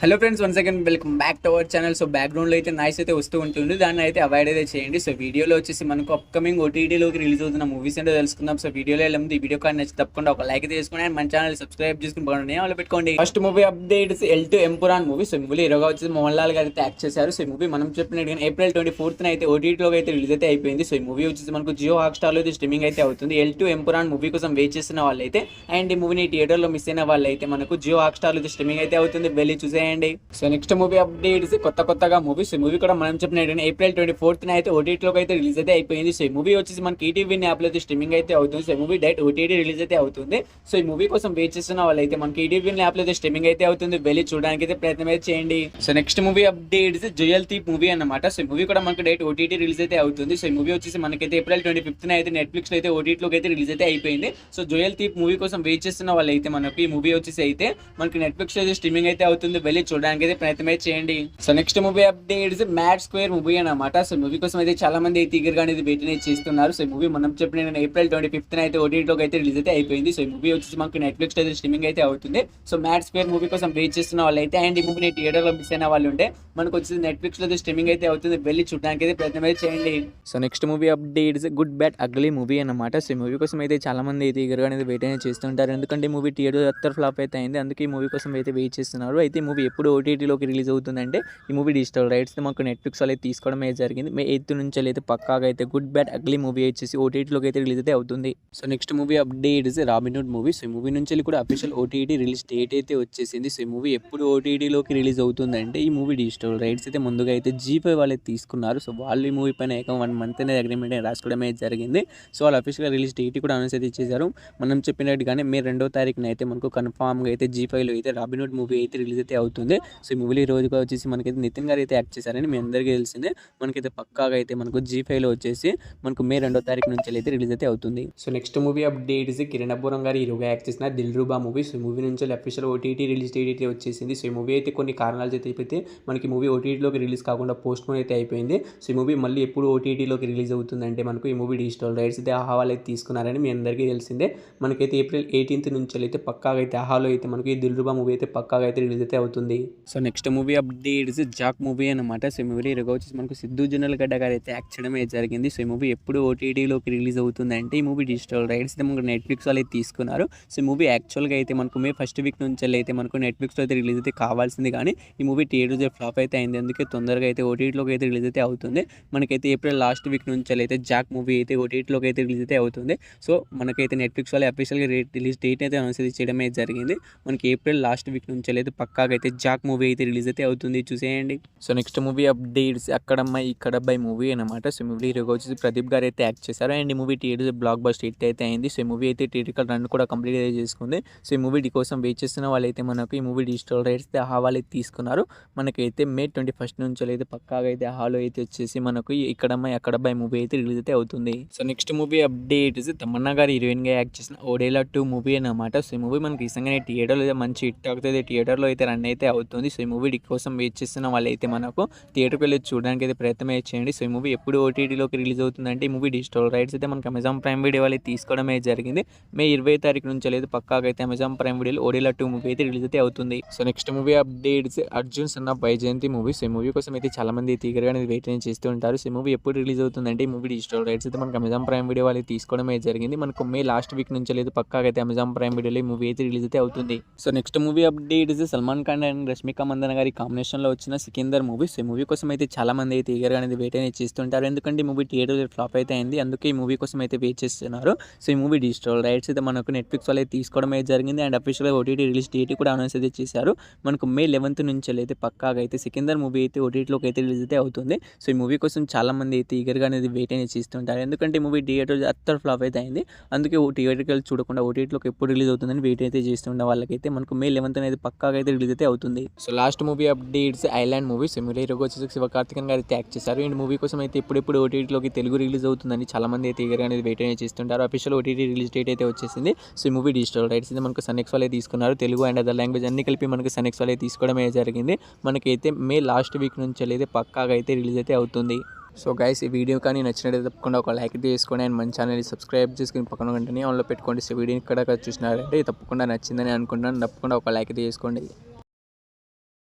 Hello friends one second welcome back to our channel so బ్యాక్గ్రౌండ్లో అయితే noise అయితే వస్తూ ఉంటుంది. దాన్ని అయితే అవాయిడ్ అయితే చేయండి. సో వీడియోలో వచ్చేసి మనకు అప్కమింగ్ ఓటీటీలోకి రిలీజ్ అవుతున్న మూవీస్ ఏంటో తెలుసుకుందాం. సో వీడియోలో వెళ్ళే ఈ వీడియో కానీ నచ్చి తప్పకుండా ఒక లైక్ అయితే చేసుకోండి అండ్ మన ఛానల్ సబ్స్క్రైబ్ చేసుకుని బాగుంటుంది వాళ్ళు పెట్టుకోండి. First movie updates L two Empuraan movie so movie హీరోగా వచ్చేసి మోహన్ లాల్ గారు అయితే యాక్ట్ చేశారు. సో ఈ మూవీ మనం చెప్పినట్టుగా ఏప్రిల్ ట్వంటీ ఫోర్త్ అయితే ఓటీటీలోకి అయితే రిలీజ్ అయితే అయిపోయింది. సో ఈ మూవీ వచ్చేసి మనకు జియో హాట్స్టార్లో అయితే స్ట్రీమింగ్ అయితే అవుతుంది. ఎల్ టు ఎంపురాన్ మూవీ కోసం వెయిట్ చేసిన వాళ్ళైతే అండ్ ఈ మూవీని థియేటర్లో మిస్ అయిన వాళ్ళైతే మనకు జియో హాట్స్టార్లో అయితే స్ట్రీమింగ్ అయితే అవుతుంది. వెళ్ళి చేయండి సో నెక్స్ట్ మూవీ అప్డేట్స్ కొత్త కొత్తగా మూవీస్ మూవీ కూడా మనం చెప్పినట్టు ఏప్రిల్ ట్వంటీ ఫోర్త్ అయితే ఓటీటీలోకి అయితే రిలీజ్ అయితే అయిపోయింది. సో ఈ మూవీ వచ్చేసి మనకి ఈటీవీ యాప్ అయితే స్ట్రీమింగ్ అయితే అవుతుంది. సో ఈ మూవీ డైరెక్ట్ ఓటీటీ రిలీజ్ అయితే అవుతుంది. సో ఈ మూవీ కోసం వెయిట్ చేస్తున్న వాళ్ళైతే మనకి ఈటీవీ యాప్ అయితే స్ట్రీమింగ్ అయితే అవుతుంది. వెళ్ళి చూడడానికి అయితే ప్రయత్నం అయితే చేయండి. So next movie updates Jewel Thief movie అన్నమాట. సో ఈ మూవీ కూడా మనకి డైరెక్ట్ ఓటీటీ రిలీజ్ అయితే అవుతుంది. సో ఈ మూవీ వచ్చేసి మనకైతే ఏప్రిల్ ట్వంటీ ఫిఫ్త్ అయితే నెట్ఫ్లిక్స్లో అయితే ఓటీటీలోకి అయితే రిలీజ్ అయితే అయిపోయింది. సో జోయల్ తీప్ మూవీ కోసం వెయిట్ చేస్తున్న వాళ్ళైతే మనకి ఈ మూవీ వచ్చేసి అయితే మనకి నెట్ఫ్లిక్స్ అయితే స్ట్రీమింగ్ అయితే అవుతుంది. వెళ్ళి చూడడానికి అయితే ప్రయత్నం అయితే చేయండి so next movie updates Mad Square movie అన్నమాట. సో మూవీ కోసం అయితే చాలా మంది అయితే eager గా అనేది వెయిట్ అయితే చేస్తున్నారు. సో ఈ మూవీ మనం చెప్పిన ఏప్రిల్ ట్వంటీ ఫిఫ్త్ అయితే ఓటీటీలోకి అయితే రిలీజ్ అయితే అయిపోయింది. సో ఈ మూవీ వచ్చేసి మనకి నెట్ఫ్లిక్స్ అయితే స్ట్రీమింగ్ అయితే అవుతుంది. సో మ్యాట్ స్క్వేర్ మూవీ కోసం వెయిట్ చేస్తున్న వాళ్ళు అయితే అండ్ ఈ మూవీని థియేటర్లో మిస్ అయిన వాళ్ళు ఉంటే మనకు వచ్చేసి నెట్ఫ్లిక్స్లో స్ట్రీమింగ్ అయితే అవుతుంది. వెళ్ళి చూడడానికి అయితే ప్రయత్నం అయితే చేయండి. So next movie updates Good Bad Ugly movie అన్నమాట. సో ఈ మూవీ కోసం అయితే చాలా మంది అయితే eager గా అనేది వెయిట్ అనేది చేస్తుంటారు. ఎందుకంటే మూవీ థియేటర్ అత్తర్ ఫ్లాప్ అయితే అయింది. అందుకే ఈ మూవీ కోసం అయితే వెయిట్ చేస్తున్నారు. అయితే మూవీ ఎప్పుడు ఓటీటీలోకి రిలీజ్ అవుతుందంటే ఈ మూవీ డిజిటల్ రైట్స్ మాకు నెట్ఫ్లిక్స్ అయితే తీసుకోవడం అయితే జరిగింది. మే ఎయిత్ నుంచి అయితే పక్కాగా అయితే గుడ్ బ్యాడ్ అగ్లీ మూవీ వచ్చేసి ఓటీటీలోకి అయితే రిలీజ్ అయితే అవుతుంది. So next movie updates Robinhood movie so ఈ మూవీ నుంచి వెళ్ళి కూడా అఫీషియల్ ఓటీటీ రిలీజ్ డేట్ అయితే వచ్చేసింది. సో ఈ మూవీ ఎప్పుడు ఓటీటీలోకి రిలీజ్ అవుతుందంటే ఈ మూవీ డిజిటల్ రైట్స్ అయితే ముందుగా అయితే జీపే వాళ్ళు తీసుకున్నారు. సో వాళ్ళు ఈ మూవీ పైన ఏకం వన్ మంత్ అనేది అగ్రిమెంట్ రాసుకోవడం అయితే జరిగింది. సో వాళ్ళు అఫీషియల్గా రిలీజ్ డేట్ కూడా అనౌన్స్ అయితే ఇచ్చేసారు మనం చెప్పినట్టుగానే మే రెండో తారీఖున అయితే మనకు కన్ఫామ్గా అయితే జీ ఫైవ్లో అయితే రాబిన్హుడ్ మూవీ అయితే రిలీజ్ అయితే అవుతుంది. సో ఈ మూవీలో ఈ రోజుగా వచ్చేసి మనకైతే నితిన్ గారు అయితే యాక్ట్ చేశారని మీ అందరికీ తెలిసిందే. మనకైతే పక్కాగా అయితే మనకు జీ ఫైవ్లో వచ్చేసి మనకు మే రెండో తారీఖు నుంచి అయితే రిలీజ్ అయితే అవుతుంది. So next movie updates Kiran Abbavaram గారు హీరోగా యాక్ట్ చేసిన దిల్ రూబా మూవీ. సో మూవీ నుంచి అఫీషియల్ ఓటీటీ రిలీజ్ డేట్ అయితే వచ్చేసింది. సో ఈ మూవీ అయితే కొన్ని కారణాలు అయితే మనకి మూవీ ఓటీటీలోకి రిలీజ్ కాకుండా పోస్ట్ పోన్ అయితే అయిపోయింది. సో ఈ మూవీ మళ్ళీ ఎప్పుడు ఓటీటీలోకి రిలీజ్ అవుతుందంటే మనకు ఈ మూవీ డిజిటల్ రైట్స్ అయితే ఆహావాలు అయితే తీసుకున్నారని మీ అందరికీ తెలిసిందే. మనకైతే ఏప్రిల్ ఎయిటీన్త్ నుంచి అయితే పక్కాగా అయితే ఆహాలో అయితే మనకి దిల్ రూబా మూవీ అయితే పక్కాగా అయితే రిలీజ్ అయితే అవుతుంది. So next movie updates Jack movie అనమాట సో ఈ మూవీ హీరోగా వచ్చేసి మనకు సిద్ధు జనరల్ గడ్డ గారు అయితే యాక్ట్ చేయడం అయితే జరిగింది. సో ఈ మూవీ ఎప్పుడు ఓటీటీలోకి రిలీజ్ అవుతుంది అంటే ఈ మూవీ డిజిటల్ రైట్స్ అయితే మనకు నెట్ఫ్లిక్స్ వాళ్ళు అయితే తీసుకున్నారు. సో ఈ మూవీ యాక్చువల్గా అయితే మనకు మే ఫస్ట్ వీక్ నుంచి అయితే మనకు నెట్ఫ్లిక్స్లో అయితే రిలీజ్ అయితే కావాల్సింది కానీ ఈ మూవీ థియేటర్ ఫ్లాప్ అయితే అయింది. అందుకే తొందరగా అయితే ఓటీటీలోకి అయితే రిలీజ్ అయితే అవుతుంది. మనకైతే ఏప్రిల్ లాస్ట్ వీక్ నుంచి అయితే జాక్ మూవీ అయితే ఓటీటీలోకి అయితే రిలీజ్ అయితే అవుతుంది. సో మనకైతే నెట్ఫ్లిక్స్ వాళ్ళు అఫీషియల్గా రేట్ రిలీజ్ డేట్ అయితే అనౌన్స్ చేయడమే జరిగింది. మనకి ఏప్రిల్ లాస్ట్ వీక్ నుంచి అయితే పక్కాగా అయితే జాక్ మూవీ అయితే రిలీజ్ అయితే అవుతుంది. చూసేయండి. సో నెక్స్ట్ మూవీ అప్డేట్స్ అక్కడమ్మాయి ఇక్కడబ్బాయి మూవీ అనమాట సో మూవీ హీరోగా వచ్చేసి ప్రదీప్ గారు అయితే యాక్ట్ చేశారు. అండ్ ఈ movie theatre blockbuster hit అయితే అయింది. సో ఈ మూవీ అయితే థియేటర్ రన్ కూడా కంప్లీట్ అయితే చేసుకుంది. సో ఈ మూవీ కోసం వెయిట్ చేస్తున్న వాళ్ళైతే మనకు ఈ మూవీ డిజిటల్ రైట్స్ అయితే హావాలు అయితే తీసుకున్నారు. మనకైతే మే ట్వంటీ ఫస్ట్ నుంచి అయితే పక్కాగా అయితే హాలో అయితే వచ్చేసి మనకు ఇక్కడమ్మాయి ఇక్కడ అక్కడ మూవీ అయితే రిలీజ్ అయితే అవుతుంది. So next movie updates Tamannaah గారు హీరోయిన్గా యాక్ట్ చేసిన ఓడేలా టూ మూవీ అనమాట సో ఈ మూవీ మనకి రీసెంట్గానే థియేటర్లో మంచి హిట్ అవుతుంది. థియేటర్లో అయితే రన్ అయితే అయితే అవుతుంది. సో ఈ మూవీ కోసం వెయిట్ చేస్తున్న వాళ్ళైతే మనకు థియేటర్కి వెళ్ళి చూడడానికి అయితే ప్రయత్నం చేయండి. సో ఈ మూవీ ఎప్పుడు ఓటీటీలోకి రిలీజ్ అవుతుందంటే ఈ మూవీ డిజిటల్ రైట్స్ అయితే మనకి అమెజాన్ ప్రైమ్ వీడియో వాళ్ళు తీసుకోవడమే జరిగింది. మే ఇరవై తారీఖు నుంచి లేదు పక్కాగా అయితే అమెజాన్ ప్రైమ్ వీడియోలో ఓడేలా టూ మూవీ అయితే రిలీజ్ అయితే అవుతుంది. So next movie updates Arjun son Vyjayanthi movie. So ఈ మూవీ కోసం అయితే చాలా మంది తీగరగా వెయిట్ చేస్తూ ఉంటారు. సో ఈ మూవీ ఎప్పుడు రిలీజ్ అవుతుందంటే ఈ మూవీ డిజిటల్ రైట్స్ అయితే మనకి అమెజాన్ ప్రైమ్ వీడియో వాళ్ళు తీసుకోవడమే జరిగింది. మనకు మే లాస్ట్ వీక్ నుంచి లేదు పక్కాగా అయితే అమెజాన్ ప్రైమ్ వీడియోలో ఈ మూవీ అయితే రిలీజ్ అయితే అవుతుంది. So next movie updates Salman Khan and Rashmika Mandanna గారి కాంబినేషన్లో వచ్చిన సికిందర్ మూవీ. సో ఈ మూవీ కోసం అయితే చాలా మంది అయితే ఈగర్గా అనేది వెయిట్ అనేది చేస్తుంటారు. ఎందుకంటే ఈ మూవీ థియేటర్ ఫ్లాప్ అయితే అయింది. అందుకే ఈ మూవీ కోసం అయితే వెయిట్ చేస్తున్నారు. సో ఈ మూవీ డిజిటల్ రైట్స్ అయితే మనకు నెట్ఫ్లిక్స్ వాళ్ళు అయితే తీసుకోవడం అయితే జరిగింది. అండ్ అఫీషియల్గా ఓటీటీ రిలీజ్ డేట్ కూడా అనౌన్స్ అయితే చేశారు. మనకు మే లెవెన్త్ నుంచి అయితే పక్కాగా అయితే సికిందర్ మూవీ అయితే ఓటీటీలోకి అయితే రిలీజ్ అయితే అవుతుంది. సో ఈ మూవీ కోసం చాలా మంది అయితే ఈగర్గా అనేది వెయిట్ అనేది చేస్తుంటారు. ఎందుకంటే ఈ మూవీ థియేటర్ అత్తర్ ఫ్లాప్ అయితే అయింది. అందుకే థియేటర్కి వెళ్ళి చూడకుండా ఓటీటీలోకి ఎప్పుడు రిలీజ్ అవుతుందని వెయిట్ అయితే చేస్తుండే వాళ్ళకైతే. మనకు మే లెవెన్త్ అనేది పక్కాగా అయితే రిలీజ్ అయితే అవుతుంది. So last movie updates island movie similar హీరోగా వచ్చేసి శివకార్తికన్ గారు అయితే యాక్ట్ చేశారు. అండ్ మూవీ కోసం అయితే ఇప్పుడెప్పుడు ఓటీటీలోకి తెలుగు రిలీజ్ అవుతుందని చాలా మంది అయితే ఈగర్గా అనేది వెయిట్ అనేది చేస్తుంటారు. అఫీషియల్ ఓటీటీ రిలీజ్ డేట్ అయితే వచ్చేసింది. సో ఈ మూవీ డిజిటల్ రైట్స్ అయితే మనకు సనెక్స్ వాళ్ళే తీసుకున్నారు. తెలుగు అండ్ అదర్ లాంగ్వేజ్ అన్ని కలిపి మనకు సనెక్స్ వాళ్ళే తీసుకోవడమే జరిగింది. మనకైతే మే లాస్ట్ వీక్ నుంచి అయితే పక్కాగా అయితే రిలీజ్ అయితే అవుతుంది. సో గైస్ ఈ వీడియో కానీ నచ్చినట్టు తప్పకుండా ఒక లైక్ చేసుకోండి. అండ్ మన ఛానల్ని సబ్స్క్రైబ్ చేసుకుని పక్కన వెంటనే ఆన్లో పెట్టుకోండి. సో వీడియో ఇక్కడ చూసినారంటే తప్పకుండా నచ్చిందని అనుకుంటున్నాను. తప్పకుండా ఒక లైక్ చేసుకోండి.